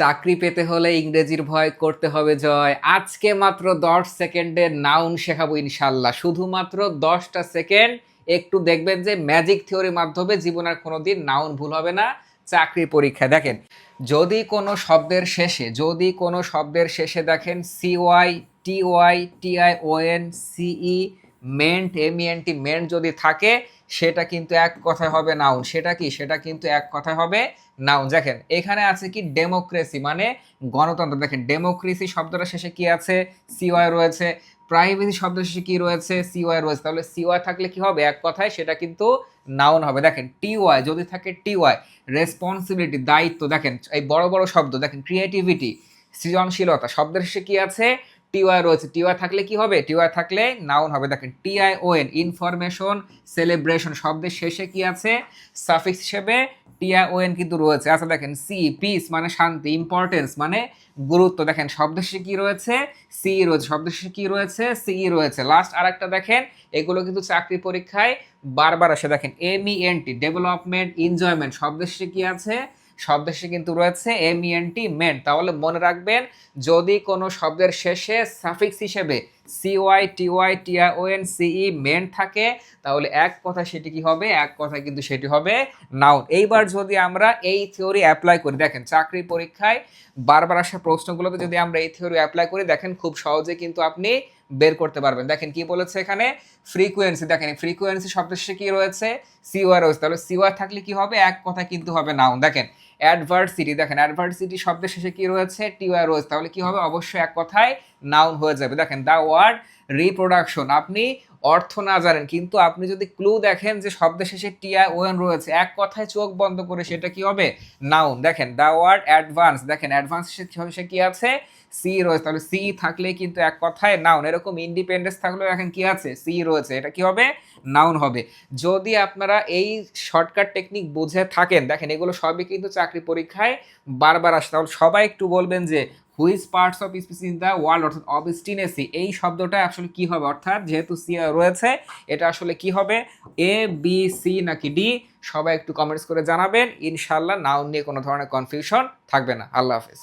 চাকরি পেতে হলে ইংরেজির ভয় করতে হবে, জয়। আজকে মাত্র দশ সেকেন্ডে নাউন শেখাবো ইনশাল্লাহ। শুধুমাত্র দশটা সেকেন্ড, একটু দেখবেন যে ম্যাজিক থিওরির মাধ্যমে জীবনের কোনো দিন নাউন ভুল হবে না চাকরির পরীক্ষা দেখেন, যদি কোনো শব্দের শেষে, যদি কোনো শব্দের শেষে দেখেন C Y T Y T I O N C E ment M N ment যদি থাকে, সেটা কিন্তু এক কথায় হবে নাউন সেটা কি? সেটা কিন্তু এক কথায় হবে নাউন দেখেন, এখানে আছে কি? ডেমোক্রেসি মানে গণতন্ত্র। দেখেন ডেমোক্রেসি শব্দটা শেষে কি আছে? সিওয়াই রয়েছে। প্রাইভেসি শব্দ শেষে কি রয়েছে? সিওয়াই রয়েছে। তাহলে সিওয়াই থাকলে কি হবে? এক কথায় সেটা কিন্তু নাউন হবে। দেখেন টিওয়াই যদি থাকে টিওয়াই রেসপন্সিবিলিটি দায়িত্ব। দেখেন, এই বড় বড় শব্দ। দেখেন ক্রিয়েটিভিটি সৃজনশীলতা। শব্দের শেষে কি আছে? টিওয়াই রয়েছে। টিওয়াই থাকলে কি হবে? টিওয়াই থাকলে নাউন হবে। দেখেন টিআই ওএন ইনফরমেশন সেলিব্রেশন শব্দের শেষে কি আছে? সাফিক্স হিসেবে টিআই ওএন কিন্তু রয়েছে। আচ্ছা দেখেন সি পিস মানে শান্তি ইম্পর্টেন্স মানে গুরুত্ব। দেখেন, শব্দের শেষে কি রয়েছে? সি রয়েছে। শব্দের শেষে কি রয়েছে? সি রয়েছে। লাস্ট আর একটা দেখেন, এগুলো কিন্তু চাকরি পরীক্ষায় বারবার আসে। দেখেন M E N T development enjoyment শব্দের শেষে কি আছে? শব্দের কিন্তু রয়েছে এম এন টি মেন তাহলে মনে রাখবেন, যদি কোনো শব্দের শেষে সাফিক্স হিসেবে C Y T Y T I O N C E ment থাকে, তাহলে এক কথা সেটি কি হবে? এক কথা কিন্তু সেটি হবে নাউন এইবার যদি আমরা এই থিওরি অ্যাপ্লাই করি, দেখেন চাকরি পরীক্ষায় বারবার আসা প্রশ্নগুলোতে যদি আমরা এই থিওরি অ্যাপ্লাই করি, দেখেন খুব সহজে কিন্তু আপনি বের করতে পারবেন। দেখেন কি বলেছে এখানে? ফ্রিকোয়েন্সি দেখেন ফ্রিকোয়েন্সি শব্দের শেষে কি রয়েছে? সিওয়ার রয়েছে। তাহলে সিওয়ার থাকলে কি হবে? এক কথা কিন্তু হবে নাউন দেখেন অ্যাডভার্সিটি দেখেন অ্যাডভার্সিটি শব্দের শেষে কি রয়েছে? টিওয়ার রয়েছে। তাহলে কি হবে? অবশ্যই এক কথায় নাউন হয়ে যাবে। দেখেন দ্য ওয়ার্ড রিপ্রোডাকশন আপনি অর্থ না জানেন, কিন্তু আপনি যদি ক্লু দেখেন যে শব্দের শেষে টিআই ওয়েন রয়েছে, এক কথায় চোখ বন্ধ করে সেটা কি হবে? নাউন দেখেন দ্য ওয়ার্ড অ্যাডভান্স দেখেন অ্যাডভান্স সে কি আছে? সি রয়েছে, তাহলে সি থাকলে কিন্তু এক কথায় নাউন এরকম ইন্ডিপেন্ডেন্স থাকলেও এখন কি আছে? সি রয়েছে, এটা কি হবে? নাউন হবে। যদি আপনারা এই শর্টকাট টেকনিক বুঝে থাকেন, দেখেন এগুলো সবই কিন্তু চাকরি পরীক্ষায় বারবার আসে, তাহলে সবাই একটু বলবেন যে which parts of speech in the world অর্থাৎ অবস্টিনেসি এই শব্দটা আসলে কি হবে? অর্থাৎ যেহেতু সি রয়েছে, এটা আসলে কি হবে? এ বি সি নাকি ডি সবাই একটু কমেন্টস করে জানাবেন। ইনশাল্লাহ নাউন নিয়ে কোনো ধরনের কনফিউশন থাকবে না। আল্লাহ হাফিজ।